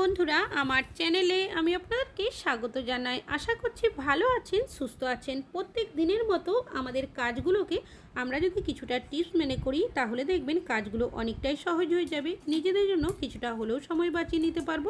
বন্ধুরা, আমার চ্যানেলে আমি আপনাদেরকে স্বাগত জানাই। আশা করছি ভালো আছেন, সুস্থ আছেন। প্রত্যেক দিনের মতো আমাদের কাজগুলোকে আমরা যদি কিছুটা টিপস মেনে করি, তাহলে দেখবেন কাজগুলো অনেকটাই সহজ হয়ে যাবে। নিজেদের জন্য কিছুটা হলেও সময় বাঁচিয়ে নিতে পারব।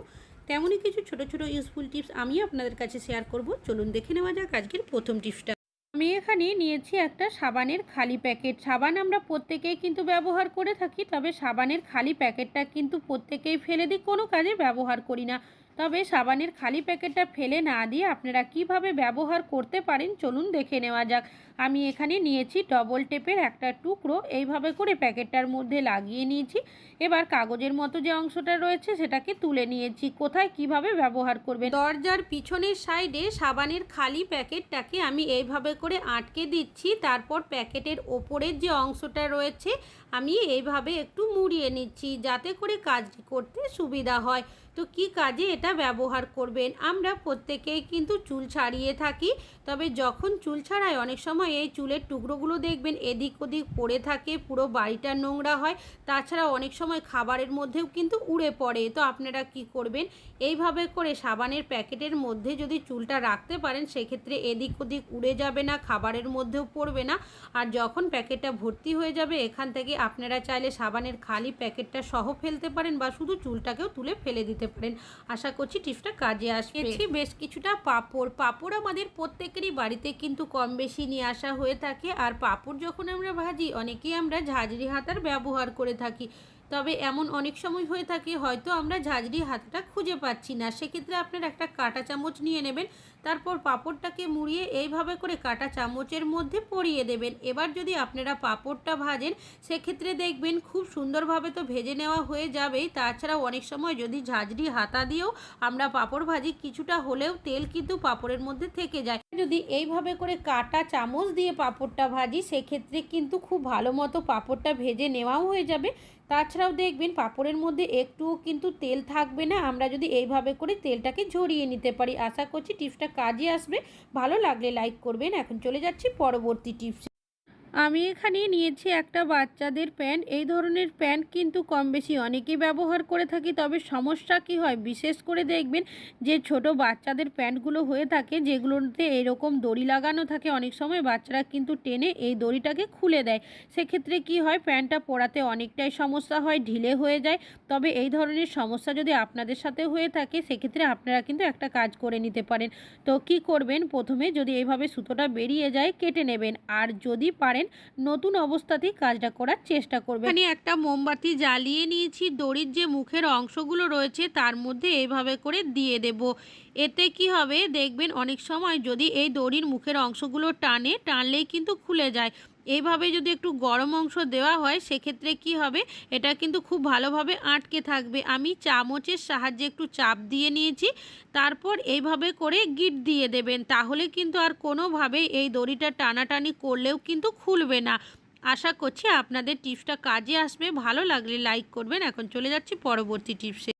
তেমনই কিছু ছোট ছোট ইউজফুল টিপস আমি আপনাদের কাছে শেয়ার করব। চলুন দেখে নেওয়া যাক আজকের প্রথম টিপসটা আমি এখানে নিয়েছি একটা সাবানের খালি প্যাকেট। সাবান আমরা প্রত্যেকেই কিন্তু ব্যবহার করে থাকি, তবে সাবানের খালি প্যাকেটটা কিন্তু প্রত্যেকেই ফেলে দিই, কোনো কাজে ব্যবহার করি না। তবে সাবানের খালি প্যাকেটটা ফেলে না দিয়ে আপনারা কীভাবে ব্যবহার করতে পারেন, চলুন দেখে নেওয়া যাক। আমি এখানে নিয়েছি ডবল টেপের একটা টুকরো। এইভাবে করে প্যাকেটটার মধ্যে লাগিয়ে নিয়েছি। এবার কাগজের মতো যে অংশটা রয়েছে সেটাকে তুলে নিয়েছি। কোথায় কীভাবে ব্যবহার করবে দরজার পিছনের সাইডে সাবানের খালি প্যাকেটটাকে আমি এইভাবে করে আটকে দিচ্ছি। তারপর প্যাকেটের ওপরের যে অংশটা রয়েছে, আমি এইভাবে একটু মুড়িয়ে নিচ্ছি যাতে করে কাজ করতে সুবিধা হয়। তো কি কাজে এটা ব্যবহার করবেন? আমরা প্রত্যেকেই কিন্তু চুল ছাড়িয়ে থাকি। তবে যখন চুল ছাড়াই অনেক সময় এই চুলের টুকরোগুলো দেখবেন এদিক ওদিক পড়ে থাকে পুরো বাড়িটা নোংরা হয়। তাছাড়া অনেক সময় খাবারের মধ্যেও কিন্তু উড়ে পড়ে। তো আপনারা কি করবেন? এইভাবে করে সাবানের প্যাকেটের মধ্যে যদি চুলটা রাখতে পারেন সেক্ষেত্রে এদিক ওদিক উড়ে যাবে না খাবারের মধ্যেও পড়বে না। আর যখন প্যাকেটটা ভর্তি হয়ে যাবে এখান থেকে আপনারা চাইলে সাবানের খালি প্যাকেটটা সহ ফেলতে পারেন বা শুধু চুলটাকেও তুলে ফেলে দিতে পারেন। আশা করছি টিপসটা কাজে আসবে। বেশ কিছুটা পাপড়। পাপড় আমাদের প্রত্যেকেরই বাড়িতে কিন্তু কম বেশি নিয়ে আসা হয়ে থাকে আর পাপড় যখন আমরা ভাজি, অনেকেই আমরা ঝাঁঝরি হাতার ব্যবহার করে থাকি। তবে এমন অনেক সময় হয়ে থাকে, হয়তো আমরা ঝাঁঝরি হাতটা খুঁজে পাচ্ছি না। সেক্ষেত্রে আপনারা একটা কাঁটা চামচ নিয়ে নেবেন, তারপর পাঁপড়টাকে মুড়িয়ে এইভাবে করে কাঁটা চামচের মধ্যে পরিয়ে দেবেন। এবার যদি আপনারা পাঁপড়টা ভাজেন, সেক্ষেত্রে দেখবেন খুব সুন্দরভাবে তো ভেজে নেওয়া হয়ে যাবেই। তাছাড়াও অনেক সময় যদি ঝাঁঝরি হাতা দিয়েও আমরা পাঁপড় ভাজি, কিছুটা হলেও তেল কিন্তু পাঁপড়ের মধ্যে থেকে যায়। যদি এইভাবে করে কাটা চামচ দিয়ে পাঁপড়টা ভাজি, সেক্ষেত্রে কিন্তু খুব ভালো মতো পাঁপড়টা ভেজে নেওয়াও হয়ে যাবে। তাছাড়াও দেখবেন পাপড়ের মধ্যে একটুও কিন্তু তেল থাকবে না। আমরা যদি এইভাবে করে তেলটাকে ঝরিয়ে নিতে পারি। আশা করছি টিপসটা কাজে আসবে। ভালো লাগলে লাইক করবেন। এখন চলে যাচ্ছি পরবর্তী টিপস। আমি এখানে নিয়েছি একটা বাচ্চাদের প্যান্ট। এই ধরনের প্যান্ট কিন্তু কম বেশি অনেকেই ব্যবহার করে থাকি, তবে সমস্যা কি হয়? বিশেষ করে দেখবেন যে ছোট বাচ্চাদের প্যান্টগুলো হয়ে থাকে, যেগুলোতে এরকম দড়ি লাগানো থাকে, অনেক সময় বাচ্চারা কিন্তু টেনে এই দড়িটাকে খুলে দেয়। সেক্ষেত্রে কি হয়? প্যান্টটা পরাতে অনেকটাই সমস্যা হয়, ঢিলে হয়ে যায়। তবে এই ধরনের সমস্যা যদি আপনাদের সাথে হয়ে থাকে, সেক্ষেত্রে আপনারা কিন্তু একটা কাজ করে নিতে পারেন। তো কি করবেন? প্রথমে যদি এইভাবে সুতোটা বেরিয়ে যায়, কেটে নেবেন। আর যদি পারেন নতুন অবস্থাতেই কাজটা করার চেষ্টা করবেন। এখানে একটা মোমবাতি জ্বালিয়ে নিয়েছি, দড়ির যে মুখের অংশগুলো রয়েছে তার মধ্যে এভাবে করে দিয়ে দেব। এতে কি হবে, দেখবেন অনেক সময় যদি এই দড়ির মুখের অংশগুলো টানে, টানলেই কিন্তু খুলে যায়। এইভাবে যদি একটু গরম অংশ দেওয়া হয়, সেক্ষেত্রে কি হবে? এটা কিন্তু খুব ভালোভাবে আটকে থাকবে। আমি চামচের সাহায্যে একটু চাপ দিয়ে নিয়েছি, তারপর এইভাবে করে গিট দিয়ে দেবেন। তাহলে কিন্তু আর কোনোভাবেই এই দড়িটা টানাটানি করলেও কিন্তু খুলবে না। আশা করছি আপনাদের টিপসটা কাজে আসবে। ভালো লাগলে লাইক করবেন। এখন চলে যাচ্ছি পরবর্তী টিপসে।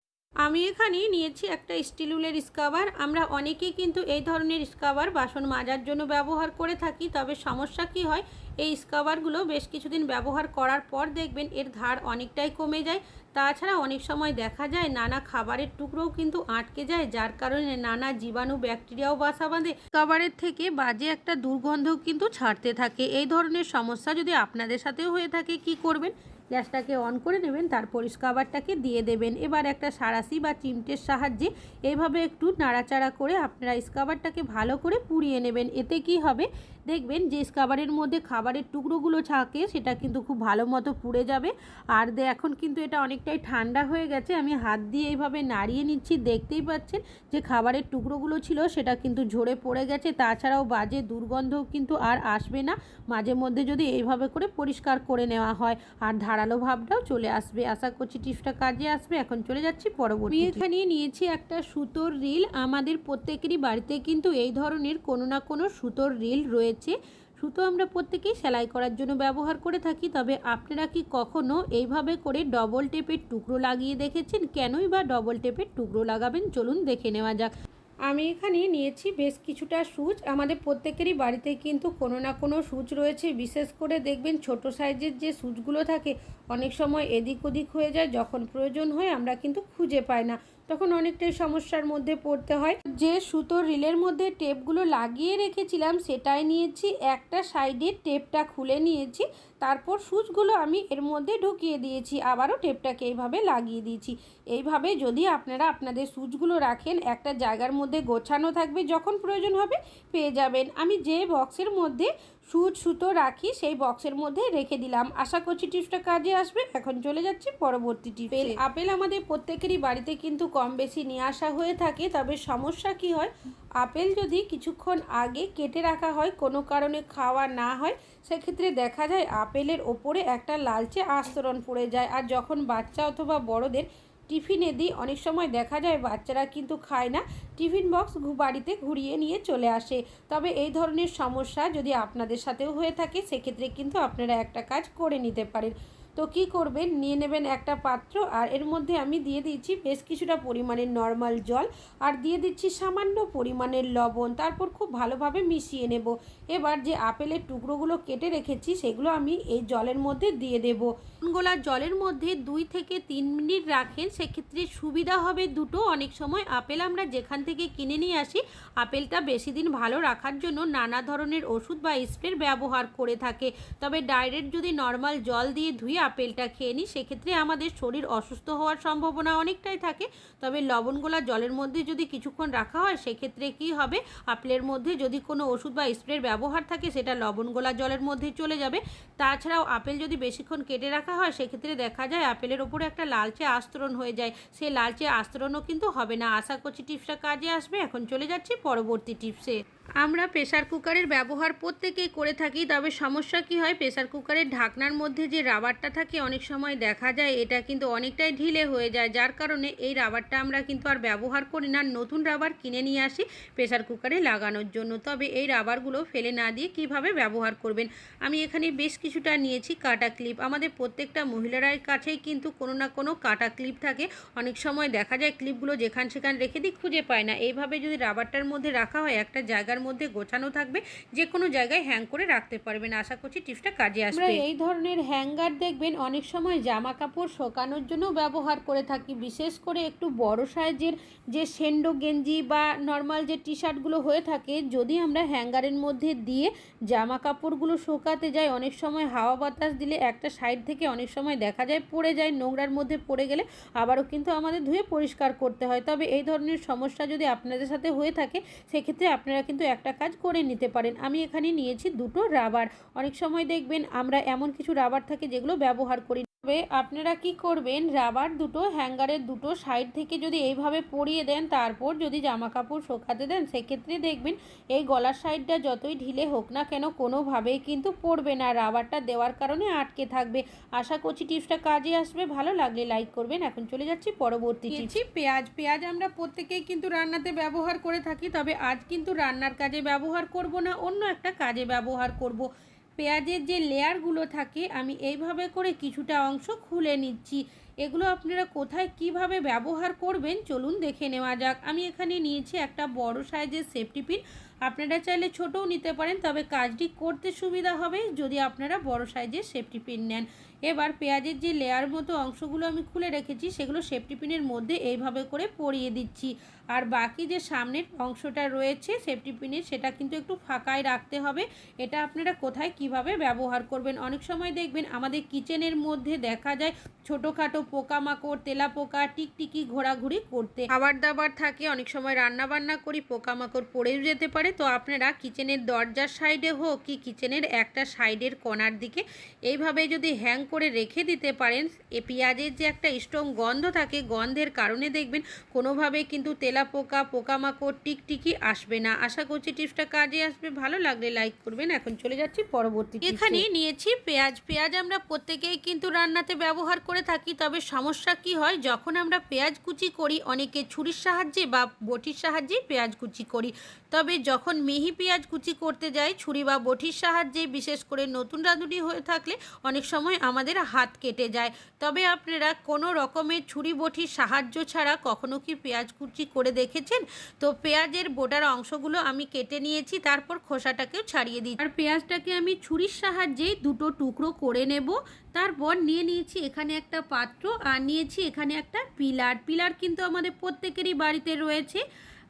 আমি এখানে নিয়েছি একটা স্টিল উলের স্কাবার আমরা অনেকেই কিন্তু এই ধরনের স্কাবার বাসন মাজার জন্য ব্যবহার করে থাকি, তবে সমস্যা কি হয়? এই স্কাবারগুলো বেশ কিছুদিন ব্যবহার করার পর দেখবেন এর ধার অনেকটাই কমে যায়। তাছাড়া অনেক সময় দেখা যায় নানা খাবারের টুকরোও কিন্তু আটকে যায়, যার কারণে নানা জীবাণু, ব্যাকটেরিয়াও বাসা বাঁধে। খাবারের থেকে বাজে একটা দুর্গন্ধও কিন্তু ছাড়তে থাকে। এই ধরনের সমস্যা যদি আপনাদের সাথেও হয়ে থাকে, কি করবেন? গ্যাসটাকে অন করে নেবেন তারপর স্কাবারটাকে দিয়ে দেবেন। এবার একটা সারাশি বা চিমটের সাহায্যে এইভাবে একটু নাড়াচাড়া করে আপনারা স্কাবারটাকে ভালো করে পুড়িয়ে নেবেন। এতে কি হবে? দেখবেন যে স্কাবারের মধ্যে খাবারের টুকরোগুলো থাকে, সেটা কিন্তু খুব ভালো মতো পুড়ে যাবে। আর এখন কিন্তু এটা অনেকটাই ঠান্ডা হয়ে গেছে। আমি হাত দিয়ে এইভাবে নাড়িয়ে নিচ্ছি, দেখতেই পাচ্ছেন যে খাবারের টুকরোগুলো ছিল, সেটা কিন্তু ঝরে পড়ে গেছে। তাছাড়াও বাজে দুর্গন্ধও কিন্তু আর আসবে না। মাঝে মধ্যে যদি এইভাবে করে পরিষ্কার করে নেওয়া হয়। আর ধারালো ভাবটাও চলে আসবে। আশা করছি টিপসটা কাজে আসবে। এখন চলে যাচ্ছি পরবর্তী এখানে নিয়েছি একটা সুতোর রিল। আমাদের প্রত্যেকেরই বাড়িতে কিন্তু এই ধরনের কোনো না কোনো সুতোর রিল রয়েছে। সুতো আমরা প্রত্যেকেই সেলাই করার জন্য ব্যবহার করে থাকি। তবে আপনারা কি কখনো এইভাবে করে ডবল টেপের টুকরো লাগিয়ে দেখেছেন? কেনই বা ডবল টেপের টুকরো লাগাবেন? চলুন দেখে নেওয়া যাক। আমি এখানে নিয়েছি বেশ কিছুটা সুচ। আমাদের প্রত্যেকেরই বাড়িতে কিন্তু কোনো না কোনো সুচ রয়েছে। বিশেষ করে দেখবেন ছোট সাইজের যে সুচগুলো থাকে, অনেক সময় এদিক ওদিক হয়ে যায়, যখন প্রয়োজন হয় আমরা কিন্তু খুঁজে পাই না। তখন অনেকটাই সমস্যার মধ্যে পড়তে হয়। যে সুতোর রিলের মধ্যে টেপগুলো লাগিয়ে রেখেছিলাম সেটাই নিয়েছি, একটা সাইডের টেপটা খুলে নিয়েছি, তারপর সুচগুলো আমি এর মধ্যে ঢুকিয়ে দিয়েছি, আবারও টেপটাকে এইভাবে লাগিয়ে দিয়েছি। এইভাবে যদি আপনারা আপনাদের সুচগুলো রাখেন, একটা জায়গার মধ্যে গোছানো থাকবে, যখন প্রয়োজন হবে পেয়ে যাবেন। আমি যে বক্সের মধ্যে সুচ সুতো রাখি, সেই বক্সের মধ্যে রেখে দিলাম। আশা করছি টিপসটা কাজে আসবে। এখন চলে যাচ্ছি পরবর্তী টিপে আপেল আমাদের প্রত্যেকেরই বাড়িতে কিন্তু কম বেশি নিয়ে আসা হয়ে থাকে, তবে সমস্যা কি হয়? আপেল যদি কিছুক্ষণ আগে কেটে রাখা হয়, কোনো কারণে খাওয়া না হয়, সেক্ষেত্রে দেখা যায় আপেলের ওপরে একটা লালচে আস্তরণ পড়ে যায়। আর যখন বাচ্চা অথবা বড়দের টিফিনে দিই অনেক সময় দেখা যায় বাচ্চারা কিন্তু খায় না। টিফিন বক্স বাড়িতে ঘুরিয়ে নিয়ে চলে আসে। তবে এই ধরনের সমস্যা যদি আপনাদের সাথেও হয়ে থাকে, সেক্ষেত্রে কিন্তু আপনারা একটা কাজ করে নিতে পারেন। তো কি করবেন? নিয়ে নেবেন একটা পাত্র আর এর মধ্যে আমি দিয়ে দিচ্ছি বেশ কিছুটা পরিমাণের নর্মাল জল আর দিয়ে দিচ্ছি সামান্য পরিমাণের লবণ। তারপর খুব ভালোভাবে মিশিয়ে নেব। এবার যে আপেলের টুকরোগুলো কেটে রেখেছি সেগুলো আমি এই জলের মধ্যে দিয়ে দেব। গোলা জলের মধ্যে দুই থেকে তিন মিনিট রাখেন, সেক্ষেত্রে সুবিধা হবে দুটো। অনেক সময় আপেল আমরা যেখান থেকে কিনে নিয়ে আসি, আপেলটা বেশি দিন ভালো রাখার জন্য নানা ধরনের ওষুধ বা স্প্রের ব্যবহার করে থাকে। তবে ডাইরেক্ট যদি নর্মাল জল দিয়ে ধুয়ে আপেলটা খেয়ে নিই, সেক্ষেত্রে আমাদের শরীর অসুস্থ হওয়ার সম্ভাবনা অনেকটাই থাকে। তবে লবণ গোলা জলের মধ্যে যদি কিছুক্ষণ রাখা হয়, সেক্ষেত্রে কি হবে? আপেলের মধ্যে যদি কোনো ওষুধ বা স্প্রের ব্যবহার থাকে, সেটা লবণ গোলা জলের মধ্যে চলে যাবে। তাছাড়াও আপেল যদি বেশিক্ষণ কেটে রাখা হয়, সেক্ষেত্রে দেখা যায় আপেলের ওপরে একটা লালচে আস্তরণ হয়ে যায়। সেই লালচে আস্তরণও কিন্তু হবে না। আশা করছি টিপসটা কাজে আসবে। এখন চলে যাচ্ছি পরবর্তী টিপসে। আমরা প্রেশার কুকারের ব্যবহার প্রত্যেকেই করে থাকি, তবে সমস্যা কি হয়? প্রেশার কুকারের ঢাকনার মধ্যে যে রাবারটা থাকে, অনেক সময় দেখা যায় এটা কিন্তু অনেকটাই ঢিলে হয়ে যায়। যার কারণে এই রাবারটা আমরা কিন্তু আর ব্যবহার করি না। নতুন রাবার কিনে নিয়ে আসি প্রেসার কুকারে লাগানোর জন্য। তবে এই রাবারগুলো ফেলে না দিয়ে কীভাবে ব্যবহার করবেন? আমি এখানে বেশ কিছুটা নিয়েছি কাটা ক্লিপ। আমাদের প্রত্যেকটা মহিলারার কাছেই কিন্তু কোনো না কোনো কাটা ক্লিপ থাকে। অনেক সময় দেখা যায় ক্লিপগুলো যেখান সেখান রেখে দিই, খুঁজে পায় না। এইভাবে যদি রাবারটার মধ্যে রাখা হয়, একটা জায়গার মধ্যে গোছানো থাকবে যে কোনো জায়গায় হ্যাং করে রাখতে পারবেন। আশা করছি টিপসটা কাজে আসবে। এই ধরনের হ্যাঙ্গার দেখবেন অনেক সময় জামা কাপড় শোকানোর জন্য ব্যবহার করে থাকি। বিশেষ করে একটু বড় সাইজের যে সেন্ডো গেঞ্জি বা নর্মাল যে টি শার্টগুলো হয়ে থাকে যদি আমরা হ্যাঙ্গারের মধ্যে দিয়ে জামা কাপড়গুলো শুকাতে যাই অনেক সময় হাওয়া বাতাস দিলে একটা সাইড থেকে অনেক সময় দেখা যায় পড়ে যায় নোংরার মধ্যে পড়ে গেলে আবারও কিন্তু আমাদের ধুয়ে পরিষ্কার করতে হয়। তবে এই ধরনের সমস্যা যদি আপনাদের সাথে হয়ে থাকে সেক্ষেত্রে আপনারা কিন্তু একটা কাজ করে নিতে পারেন। আমি এখানে নিয়েছি দুটো রাবার। অনেক সময় দেখবেন আমরা এমন কিছু রাবার থাকে যেগুলো ব্যবহার করি তবে আপনারা কি করবেন? রাবার দুটো, হ্যাঙ্গারের দুটো সাইড থেকে যদি এইভাবে পরিয়ে দেন, তারপর যদি জামা কাপড় শোকাতে দেন, সেক্ষেত্রে দেখবেন এই গলার সাইডটা যতই ঢিলে হোক না কেন কোনোভাবেই কিন্তু পড়বে না। রাবারটা দেওয়ার কারণে আটকে থাকবে। আশা করছি টিপসটা কাজে আসবে। ভালো লাগলে লাইক করবেন। এখন চলে যাচ্ছি পরবর্তী টিপসি। পেঁয়াজ। পেঁয়াজ আমরা প্রত্যেকেই কিন্তু রান্নাতে ব্যবহার করে থাকি, তবে আজ কিন্তু রান্নার কাজে ব্যবহার করব না, অন্য একটা কাজে ব্যবহার করব। পেঁয়াজের যে লেয়ারগুলো থাকে, আমি এইভাবে করে কিছুটা অংশ খুলে নিচ্ছি। এগুলো আপনারা কোথায় কীভাবে ব্যবহার করবেন, চলুন দেখে নেওয়া যাক। আমি এখানে নিয়েছি একটা বড় সাইজের সেফটি পিন। আপনারা চাইলে ছোটও নিতে পারেন, তবে কাজটি করতে সুবিধা হবে যদি আপনারা বড় সাইজের সেফটি পিন নেন। এবার পেঁয়াজের যে লেয়ার মতো অংশগুলো আমি খুলে রেখেছি, সেগুলো সেফটি পিনের মধ্যে এইভাবে করে পরিয়ে দিচ্ছি। আর বাকি যে সামনের অংশটা রয়েছে সেফটি পিনের, সেটা কিন্তু একটু ফাঁকায় রাখতে হবে। এটা আপনারা কোথায় কীভাবে ব্যবহার করবেন? অনেক সময় দেখবেন আমাদের কিচেনের মধ্যে দেখা যায় ছোটোখাটো পোকামাকড়, তেলাপোকা, টিকটিকি, ঘোরাঘুরি করতে। খাবার দাবার থাকে, অনেক সময় রান্না বান্না করি, পোকামাকড় পড়েও যেতে পারে। তো আপনারা কিচেনের দরজার সাইডে হোক কি কিচেনের একটা সাইডের কোণার দিকে এইভাবে যদি হ্যাং করে রেখে দিতে পারেন, এ পেঁয়াজের যে একটা স্ট্রং গন্ধ থাকে, গন্ধের কারণে দেখবেন কোনোভাবে কিন্তু তেলাপোকা, পোকামাকড়, টিকটিকি আসবে না। আশা করছি টিপসটা কাজে আসবে। ভালো লাগলে লাইক করবেন। এখন চলে যাচ্ছি পরবর্তী এখানে নিয়েছি পেঁয়াজ। পেঁয়াজ আমরা প্রত্যেকেই কিন্তু রান্নাতে ব্যবহার করে থাকি, তবে সমস্যা কি হয়? যখন আমরা পেঁয়াজ কুচি করি, অনেকে ছুরির সাহায্যে বা বটির সাহায্যে পেঁয়াজ কুচি করি। তবে যখন যখন মিহি পেঁয়াজ কুচি করতে যাই ছুরি বা বটির সাহায্যে, বিশেষ করে নতুন রাঁধুনি হয়ে থাকলে অনেক সময় আমাদের হাত কেটে যায়। তবে আপনারা কোনো রকমের ছুরি বটির সাহায্য ছাড়া কখনো কি পেঁয়াজ কুচি করে দেখেছেন? তো পেঁয়াজের বোটার অংশগুলো আমি কেটে নিয়েছি, তারপর খোসাটাকেও ছাড়িয়ে দিই আর পেঁয়াজটাকে আমি ছুরির সাহায্যে দুটো টুকরো করে নেব। তারপর নিয়ে নিয়েছি এখানে একটা পাত্র, আর নিয়েছি এখানে একটা পিলার। পিলার কিন্তু আমাদের প্রত্যেকেরই বাড়িতে রয়েছে।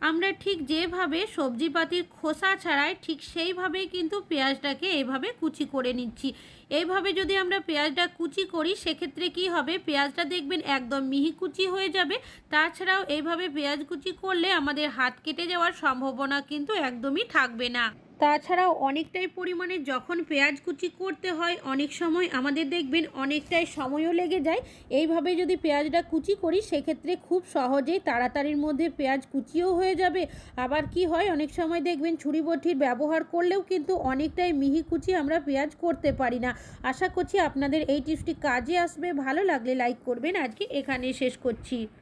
আমরা ঠিক যেভাবে সবজিপাতির খোসা ছাড়াই ঠিক সেইভাবেই কিন্তু পেঁয়াজটাকে এভাবে কুচি করে নিচ্ছি। এইভাবে যদি আমরা পেঁয়াজটা কুচি করি, সেক্ষেত্রে কি হবে? পেঁয়াজটা দেখবেন একদম মিহি কুচি হয়ে যাবে। তাছাড়াও এইভাবে পেঁয়াজ কুচি করলে আমাদের হাত কেটে যাওয়ার সম্ভাবনা কিন্তু একদমই থাকবে না। তাছাড়াও অনেকটাই পরিমাণে যখন পেঁয়াজ কুচি করতে হয়, অনেক সময় আমাদের দেখবেন অনেকটাই সময়ও লেগে যায়। এইভাবে যদি পেঁয়াজটা কুচি করি, সেক্ষেত্রে খুব সহজেই তাড়াতাড়ির মধ্যে পেঁয়াজ কুচিও হয়ে যাবে। আবার কি হয়, অনেক সময় দেখবেন ছুরি বটির ব্যবহার করলেও কিন্তু অনেকটাই মিহি কুচি আমরা পেঁয়াজ করতে পারি না। আশা করছি আপনাদের এই টিপসটি কাজে আসবে। ভালো লাগলে লাইক করবেন। আজকে এখানে শেষ করছি।